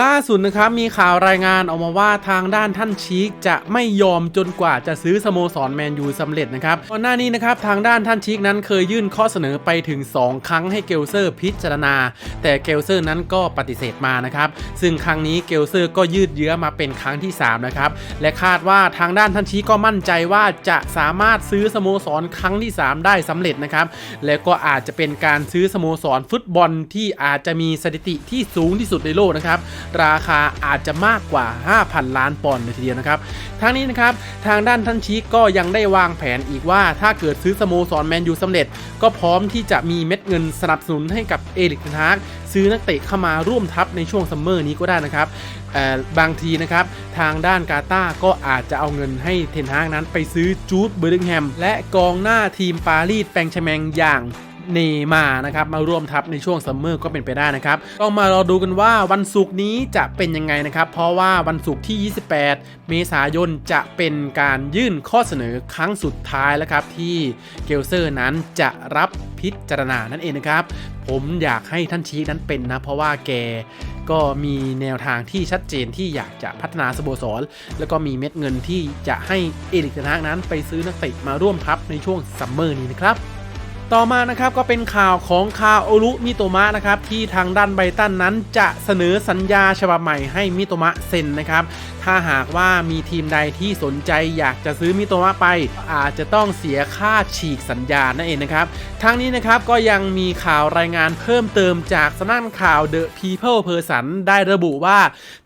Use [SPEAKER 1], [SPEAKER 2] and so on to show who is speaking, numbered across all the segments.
[SPEAKER 1] ล่าสุดนะครับมีข่าวรายงานออกมาว่าทางด้านท่านชีกจะไม่ยอมจนกว่าจะซื้อสโมสรแมนยูสำเร็จนะครับก่อนหน้านี้นะครับทางด้านท่านชีกนั้นเคยยื่นข้อเสนอไปถึง 2 ครั้งให้เกลเซอร์พิจารณา แต่เกลเซอร์นั้นก็ปฏิเสธมานะครับซึ่งครั้งนี้เกลเซอร์ก็ยืดเยื้อมาเป็นครั้งที่3นะครับและคาดว่าทางด้านท่านชีกก็มั่นใจว่าจะสามารถซื้อสโมสรครั้งที่ 3 ได้สำเร็จนะครับและก็อาจจะเป็นการซื้อสโมสรฟุตบอลที่อาจจะมีสถิติที่สูงที่สุดในโลกนะครับราคาอาจจะมากกว่า 5,000 ล้านปอนด์เลยทีเดียวนะครับทั้งนี้นะครับทางด้านท่านชีกก็ยังได้วางแผนอีกว่า ถ้าเกิดซื้อสโมสรแมนยูสำเร็จ ก็พร้อมที่จะมีเม็ดเงินสนับสนุนให้กับเอริกเทนฮากซื้อนักเตะเข้ามาร่วมทัพในช่วงซัมเมอร์นี้ก็ได้นะครับบางทีนะครับ ทางด้านกาตาร์ก็อาจจะเอาเงินให้เทนฮากนั้นไปซื้อจูดเบอร์ดิงแฮมและกองหน้าทีมปารีสแปงชแมงอย่าง เนมานะครับมาร่วมทัพในช่วงซัมเมอร์ก็เป็นไปได้นะครับต้องมารอดูกันว่าวันศุกร์นี้จะเป็นยังไงนะครับ เพราะว่าวันศุกร์ที่ 28 เมษายนจะเป็นการยื่นข้อเสนอครั้งสุดท้ายแล้วครับที่เกลเซอร์นั้นจะรับพิจารณานั่นเองนะครับ ผมอยากให้ท่านชี้นั้นเป็นนะ เพราะว่าแกก็มีแนวทางที่ชัดเจนที่อยากจะพัฒนาสโมสร แล้วก็มีเม็ดเงินที่จะให้เอริกนากนั้นไปซื้อนักเตะมาร่วมทัพในช่วงซัมเมอร์นี้นะครับ ต่อมานะครับก็เป็นข่าวของคาโอรุมิโตมะนะครับที่ทางด้านไบตันนั้นจะเสนอสัญญาฉบับใหม่ให้มิโตมะเซ็นนะครับถ้าหากว่ามีทีมใดที่สนใจอยากจะซื้อมิโตมะไป อาจจะต้องเสียค่าฉีกสัญญานั่นเองนะครับทั้งนี้นะครับก็ยังมีข่าวรายงานเพิ่มเติมจากสำนักข่าว The People Person ได้ระบุว่า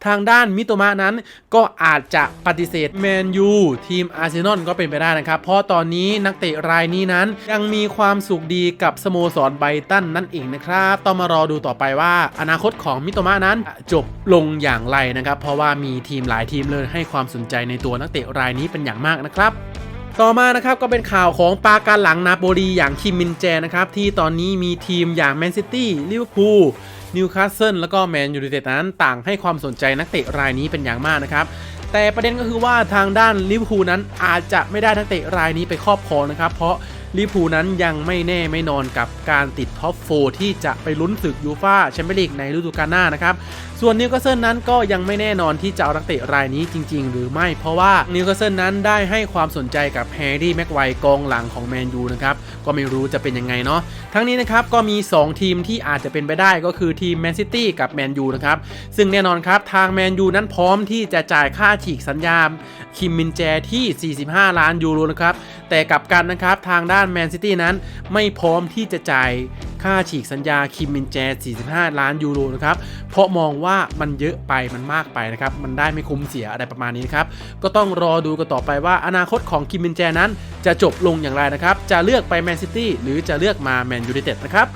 [SPEAKER 1] ทางด้านมิโตมะนั้นก็อาจจะปฏิเสธแมนยูทีมอาร์เซนอลก็เป็นไปได้นะครับเพราะตอนนี้นักเตะรายนี้นั้นยังมีความสขดีกับสโมสรไบตันนั่นเองนะครับ ต้องมารอดูต่อไปว่าอนาคตของมิโตมะนั้นจบลงอย่างไรนะครับ เพราะว่ามีทีมหลายทีมเลยให้ความสนใจในตัวนักเตะรายนี้เป็นอย่างมากนะครับต่อมานะครับก็เป็นข่าวของปาการหลังนาโปลีอย่างคิมมินแจนะครับ ที่ตอนนี้มีทีมอย่างแมนซิตี้ลิเวอร์พูลนิวคาสเซิลแล้วก็แมนยูไนเต็ดนั้นต่างให้ความสนใจนักเตะรายนี้เป็นอย่างมากนะครับ แต่ประเด็นก็คือว่าทางด้านลิเวอร์พูลนั้นอาจจะไม่ได้นักเตะรายนี้ไปครอบครองนะครับ เพราะ ลิพูนั้นยังไม่แน่ไม่นอนกับการติดท็อปโฟที่จะไปลุ้นศึกยูฟาแชมเปี้ยนลีกในฤดูกาลหน้านะครับ ส่วนนิวคาสเซิลนั้นก็ยังไม่แน่นอนที่จะเอานักเตะรายนี้จริง ๆ หรือไม่ เพราะว่านิวคาสเซิลนั้นได้ให้ความสนใจกับแฮร์รี่แม็กไวร์กองหลังของแมนยูนะครับ ก็ไม่รู้จะเป็นยังไงเนาะ ทั้งนี้นะครับก็มี 2 ทีมที่อาจจะเป็นไปได้ก็คือทีมแมนซิตี้กับแมนยูนะครับ ซึ่งแน่นอนครับทางแมนยูนั้นพร้อมที่จะจ่ายค่าฉีกสัญญาคิมมินแจที่ 45 ล้านยูโรนะครับ แต่กลับกันนะครับทางด้านแมนซิตี้นั้นไม่พร้อมที่จะจ่าย ค่าฉีกสัญญาคิมมินแจ 45 ล้านยูโรนะครับ เพราะมองว่ามันเยอะไปมันมากไปนะครับ มันได้ไม่คุ้มเสียอะไรประมาณนี้นะครับ ก็ต้องรอดูกันต่อไปว่าอนาคตของคิมมินแจนั้นจะจบลงอย่างไรนะครับ จะเลือกไปแมนซิตี้หรือจะเลือกมาแมนยูไนเต็ดนะครับ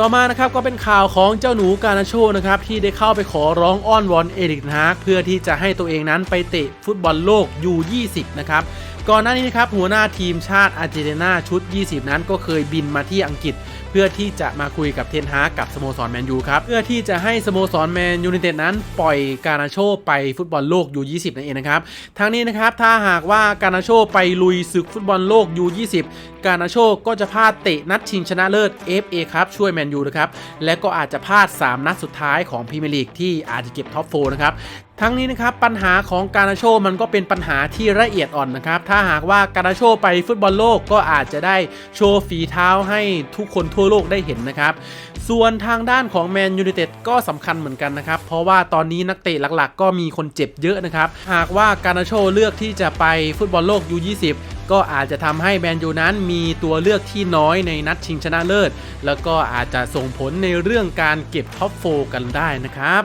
[SPEAKER 1] ต่อมานะครับก็เป็นข่าวของเจ้าหนูกานาโชนะครับที่ได้เข้าไปขอร้องอ้อนวอนเอริกเทนฮากเพื่อที่จะให้ตัวเองนั้นไปเตะฟุตบอลโลก U20 นะครับก่อนหน้านี้นะครับหัวหน้าทีมชาติอาร์เจนตินาชุด 20 นั้นก็เคยบินมาที่อังกฤษ พื่อที่จะมาคุยกับเทนฮากกับสโมสรแมนยูครับ เพื่อที่จะให้สโมสรแมนยูไนเต็ดนั้น ปล่อยกานาโชไปฟุตบอลโลก U20 นั่นเองนะครับทั้งนี้นะครับถ้าหากว่ากานาโชไปลุยศึกฟุตบอลโลก U20 กานาโชก็จะพลาดเตะนัดชิงชนะเลิศ FA ครับช่วยแมนยูนะครับและก็อาจจะพลาด 3 นัดสุดท้ายของพรีเมียร์ลีกที่อาจจะเก็บท็อปโฟนะครับ ทั้งนี้นะครับปัญหาของกานาโชมันก็เป็นปัญหาที่ละเอียดอ่อนนะครับ ถ้าหากว่ากานาโชไปฟุตบอลโลกก็อาจจะได้โชว์ฝีเท้าให้ทุกคนทั่วโลกได้เห็นนะครับ ส่วนทางด้านของแมนยูไนเต็ดก็สำคัญเหมือนกันนะครับ เพราะว่าตอนนี้นักเตะหลักๆ ก็มีคนเจ็บเยอะนะครับ หากว่ากานาโชเลือกที่จะไปฟุตบอลโลก U20 ก็อาจจะทำให้แมนยูนั้นมีตัวเลือกที่น้อยในนัดชิงชนะเลิศ แล้วก็อาจจะส่งผลในเรื่องการเก็บท็อปโฟกันได้นะครับ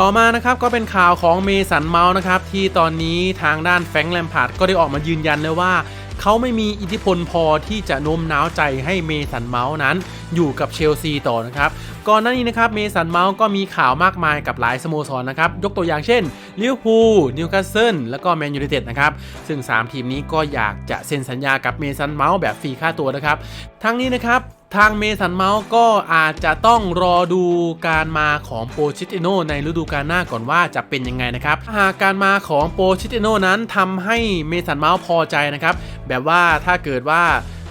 [SPEAKER 1] ต่อมานะครับก็เป็นข่าวของเมสันเมาส์นะครับที่ตอนนี้ทางด้านแฟงแลมพาร์ดก็ได้ออกมายืนยันเลยว่า เขาไม่มีอิทธิพลพอที่จะโน้มน้าวใจให้เมสันเมาส์นั้น อยู่กับเชลซีต่อนะครับก่อนหน้านี้นะครับเมสันเมาส์ก็มีข่าวมากมายกับหลายสโมสรนะครับ ยกตัวอย่างเช่นลิเวอร์พูลนิวคาสเซิลแล้วก็แมนยูไนเต็ดนะครับ ซึ่ง 3 ทีมนี้ก็อยากจะเซ็นสัญญากับเมสันเมาส์แบบฟรีค่าตัวนะครับ ทั้งนี้นะครับ ทางเมสันเมาส์ก็อาจจะต้องรอดูการมาของโปชิติโนในฤดูกาลหน้าก่อนว่าจะเป็นยังไงนะครับ หากการมาของโปชิติโนนั้นทำให้เมสันเมาส์พอใจนะครับ แบบว่าถ้าเกิดว่า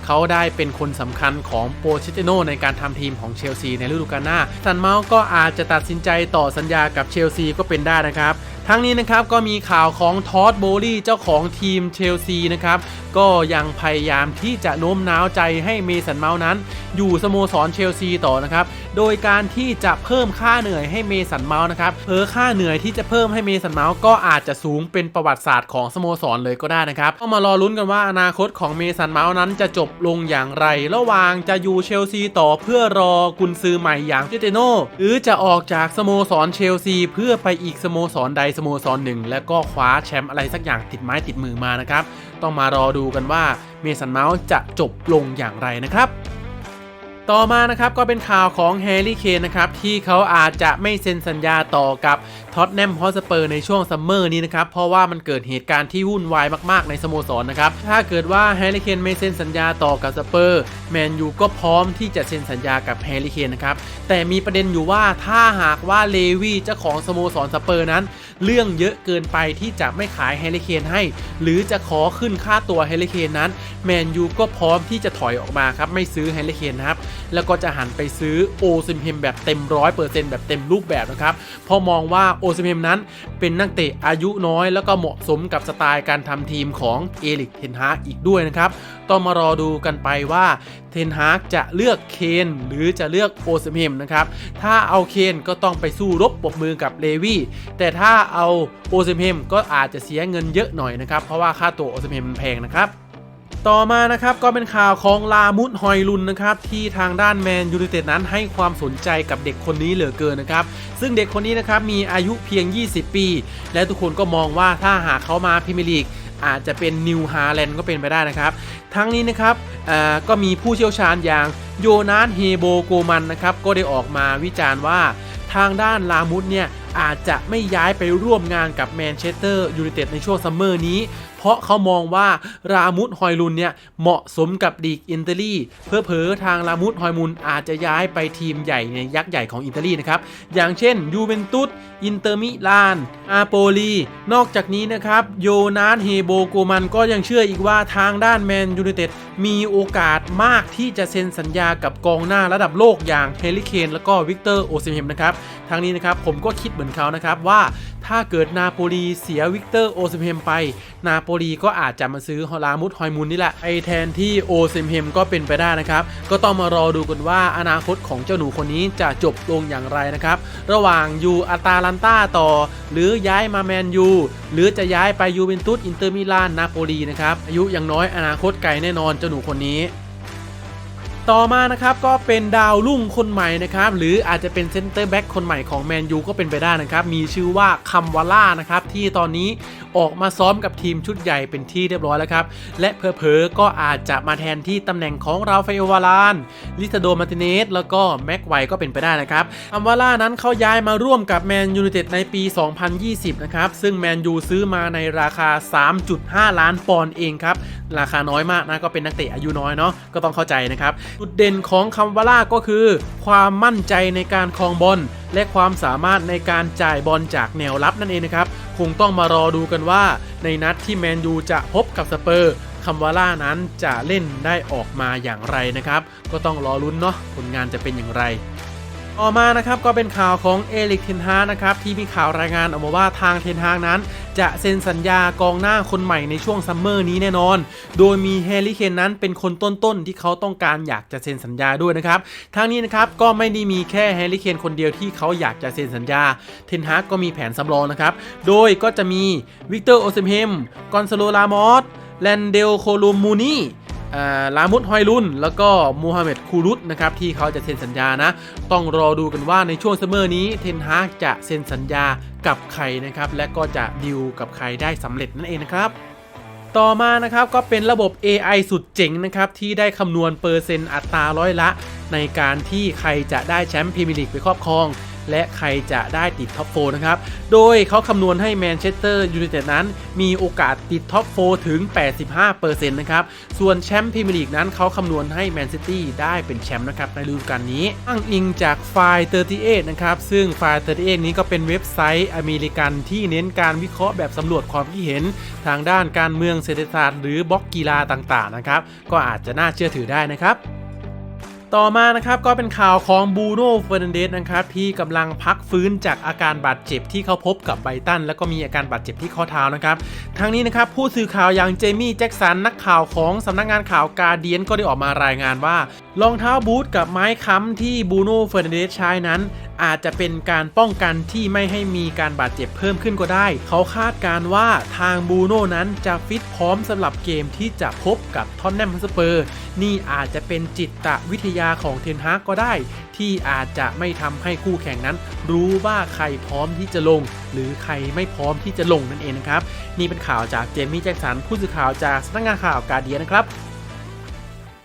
[SPEAKER 1] เขาได้เป็นคนสำคัญของโปเชติโนในการทำทีมของเชลซีในฤดูกาลหน้าซันเมาส์ก็อาจจะตัดสินใจต่อสัญญากับเชลซีก็เป็นได้นะครับทั้งนี้นะครับก็มีข่าวของทอดโบลี่เจ้าของทีมเชลซีนะครับ ก็ยังพยายามที่จะโน้มน้าวใจให้เมสันเมาส์นั้น อยู่สโมสรเชลซีต่อนะครับ โดยการที่จะเพิ่มค่าเหนื่อยให้เมสันเมาส์นะครับเออค่าเหนื่อยที่จะเพิ่มให้เมสันเมาส์ก็อาจจะสูงเป็นประวัติศาสตร์ของสโมสรเลยก็ได้นะครับก็มารอลุ้นกันว่าอนาคตของเมสันเมาส์นั้นจะจบลงอย่างไร ระหว่างจะอยู่เชลซีต่อเพื่อรอกุนซือใหม่อย่างเจเตโนหรือจะออกจากสโมสรเชลซีเพื่อไปอีกสโมสรใดสโมสรหนึ่ง แล้วก็คว้าแชมป์อะไรสักอย่างติดไม้ติดมือมานะครับต้องมารอดูดูกันว่าเมสันเมาส์จะจบลงอย่างไรนะครับ ต่อมานะครับก็เป็นข่าวของแฮร์รี่เคนนะครับที่เขาอาจจะไม่เซ็นสัญญาต่อกับท็อตแนมฮอสเปอร์ในช่วงซัมเมอร์นี้นะครับเพราะว่ามันเกิดเหตุการณ์ที่วุ่นวายมากๆในสโมสรนะครับถ้าเกิดว่าแฮร์รี่เคนไม่เซ็นสัญญาต่อกับสเปอร์แมนยูก็พร้อมที่จะเซ็นสัญญากับแฮร์รี่เคนนะครับแต่มีประเด็นอยู่ว่าถ้าหากว่าเลวี่เจ้าของสโมสรสเปอร์นั้น เรื่องเยอะเกินไปที่จะไม่ขายแฮร์รี่เคนให้ หรือจะขอขึ้นค่าตัวแฮร์รี่เคนนั้นแมนยูก็พร้อมที่จะถอยออกมาครับไม่ซื้อแฮร์รี่เคนนะครับ แล้วก็จะหันไปซื้อโอซิมเฮมแบบเต็มร้อยเปอร์เซ็นต์แบบเต็มรูปแบบนะครับพราะมองว่าโอซิมเฮมนั้นเป็นนักเตะอายุน้อย แล้วก็เหมาะสมกับสไตล์การทำทีมของเอลิกเทนฮากอีกด้วยนะครับต้องมารอดูกันไปว่าเทนฮากจะเลือกเคนหรือจะเลือกโอซิมเฮมนะครับถ้าเอาเคนก็ต้องไปสู้รบปบมือกับเลวี่แต่ถ้าเอาโอซิมเฮมก็อาจจะเสียเงินเยอะหน่อยนะครับเพราะว่าค่าตัวโอซิมเฮมมันแพงนะครับ ต่อมานะครับก็เป็นข่าวของลามุดฮอยลุนนะครับที่ทางด้านแมนยู i นเต็ดนั้นให้ความสนใจกับเด็กคนนี้เหลือเกินนะครับซึ่งเด็กคนนี้นะครับมีอายุเพียง 20 ปี และทุกคนก็มองว่าถ้าหากเขามาพรีเมียร์ลีกอาจจะเป็นนิวฮาแลนด์ก็เป็นไปได้นะครับ ทั้งนี้นะครับก็มีผู้เชี่ยวชาญอย่างโยนาสเฮโบโกมันนะครับก็ได้ออกมาวิจารณ์ว่าทางด้านลามุดเนี่ยอาจจะไม่ย้ายไปร่วมงานกับแมนเชสเตอร์ยูไนเต็ดในช่วงซัมเมอร์นี้ ราะเขามองว่ารามุดฮอยลุนเนี่ยเหมาะสมกับดีกอินเตอรี่เพื่อเผอทางรามุดฮอยมุนอาจจะย้ายไปทีมใหญ่ในยักษ์ใหญ่ของอิตาลีนะครับอย่างเช่นยูเวนตุสอินเตอร์มิลานอาโปลีนอกจากนี้นะครับโยนาสเฮโบโกมันก็ยังเชื่ออีกว่าทางด้านแมนยูไนเต็ดมีโอกาสมากที่จะเซ็นสัญญากับกองหน้าระดับโลกอย่างเฮลิเคนแล้วก็วิกเตอร์โอซิมเฮมนะครับทางนี้นะครับผมก็คิดเหมือนเขานะครับว่า ถ้าเกิดนาโปลีเสียวิกเตอร์โอซิมเฮมไป นาโปลีก็อาจจะมาซื้อฮอลามุดฮอยมุนนี่แหละไอแทนที่โอซิมเฮมก็เป็นไปได้นะครับ ก็ต้องมารอดูกันว่าอนาคตของเจ้าหนูคนนี้จะจบลงอย่างไรนะครับ ระหว่างยูอาตาลันตาต่อ หรือย้ายมาแมนยูหรือจะย้ายไปยูเวนตุสอินเตอร์มิลานนาโปลีนะครับอายุยังน้อยอนาคตไกลแน่นอนเจ้าหนูคนนี้ ต่อมานะครับก็เป็นดาวรุ่งคนใหม่นะครับหรืออาจจะเป็นเซนเตอร์แบ็กคนใหม่ของแมนยูก็เป็นไปได้นะครับมีชื่อว่าคัมวาล่านะครับที่ตอนนี้ ออกมาซ้อมกับทีมชุดใหญ่เป็นที่เรียบร้อยแล้วครับ และเพอๆก็อาจจะมาแทนที่ตำแหน่งของราฟาเอลวาราน ลิซาโดมาร์ติเนส แล้วก็แม็กไวก็เป็นไปได้นะครับคัมวาล่านั้นเขาย้ายมาร่วมกับแมนยู i นเต็ดในปี 2020 นะครับ ซึ่งแมนยูซื้อมาในราคา 3.5 ล้านปอนด์เองครับ ราคาน้อยมากนะ ก็เป็นนักเตะอายุน้อยเนาะ ก็ต้องเข้าใจนะครับ จุดเด่นของคัมวาล่าก็คือ ความมั่นใจในการครองบอลและความสามารถในการจ่ายบอลจากแนวรับนั่นเองนะครับ คงต้องมารอดูกันว่า ในนัดที่แมนยูจะพบกับสเปอร์คัมวาล่านั้นจะเล่นได้ออกมาอย่างไรนะครับ ก็ต้องรอลุ้นเนาะผลงานจะเป็นอย่างไรต่อมานะครับก็เป็นข่าวของเอลิกเทนฮานะครับที่มีข่าวรายงานออกมาว่าทางเทนฮางนั้น จะเซ็นสัญญากองหน้าคนใหม่ในช่วงซัมเมอร์นี้แน่นอน โดยมีแฮร์รี่เคนนั้นเป็นคนต้นๆ ที่เขาต้องการอยากจะเซ็นสัญญาด้วยนะครับทางนี้นะครับก็ไม่ได้มีแค่แฮร์รี่เคนคนเดียวที่เขาอยากจะเซ็นสัญญา เทนฮากก็มีแผนสำรองนะครับ โดยก็จะมีวิกเตอร์โอซิมเฮม กอนซาโลลามอสแลนเดลโคลูมูนี่ ลามุดฮอยลุนแล้วก็มูฮัมเหม็ดคูรุตนะครับที่เขาจะเซ็นสัญญานะ ต้องรอดูกันว่าในช่วงซัมเมอร์นี้เทนฮากจะเซ็นสัญญากับใครนะครับ และก็จะดิวกับใครได้สำเร็จนั่นเองนะครับต่อมานะครับก็เป็นระบบ AI สุดเจ๋งนะครับที่ได้คำนวณเปอร์เซ็นต์อัตราร้อยละ ในการที่ใครจะได้แชมป์พรีเมียร์ลีกไปครอบครอง และใครจะได้ติดท็อปโฟนะครับ โดยเขาคำนวณให้แมนเชสเตอร์ยูไนเต็ดนั้นมีโอกาสติดท็อปโฟถึง 85%นะครับ ส่วนแชมป์พรีเมียร์ลีกนั้นเขาคำนวณให้แมนซิตี้ได้เป็นแชมป์นะครับในฤดูกาลนี้อ้างอิงจากไฟล์38 นะครับ ซึ่งไฟล์38 นี้ก็เป็นเว็บไซต์อเมริกันที่เน้นการวิเคราะห์แบบสำรวจความคิดเห็น ทางด้านการเมืองเศรษฐศาสตร์หรือบล็อกกีฬาต่างๆนะครับก็อาจจะน่าเชื่อถือได้นะครับ ต่อมานะครับก็เป็นข่าวของบูโน่เฟอร์นันเดสนะครับที่กำลังพักฟื้นจากอาการบาดเจ็บที่เขาพบกับไบตัน แล้วก็มีอาการบาดเจ็บที่ข้อเท้านะครับทางนี้นะครับผู้สื่อข่าวอย่างเจมี่แจ็กสันนักข่าวของสำนักงานข่าวกาเดียนก็ได้ออกมารายงานว่า รองเท้าบูทกับไม้ค้ำที่บูโน่เฟอร์นันเดสใช้นั้น อาจจะเป็นการป้องกันที่ไม่ให้มีการบาดเจ็บเพิ่มขึ้นก็ได้ เขาคาดการว่าทางบูโน่นั้นจะฟิตพร้อมสำหรับเกมที่จะพบกับท็อนแนมฮัสเปอร์ นี่อาจจะเป็นจิตวิทยาของเทนฮากก็ได้ ที่อาจจะไม่ทำให้คู่แข่งนั้น รู้ว่าใครพร้อมที่จะลง หรือใครไม่พร้อมที่จะลงนั่นเองนะครับนี่เป็นข่าวจากเจมี่แจ็คสันผู้สื่อข่าวจากสำนักงานข่าวกาเดียนนะครับ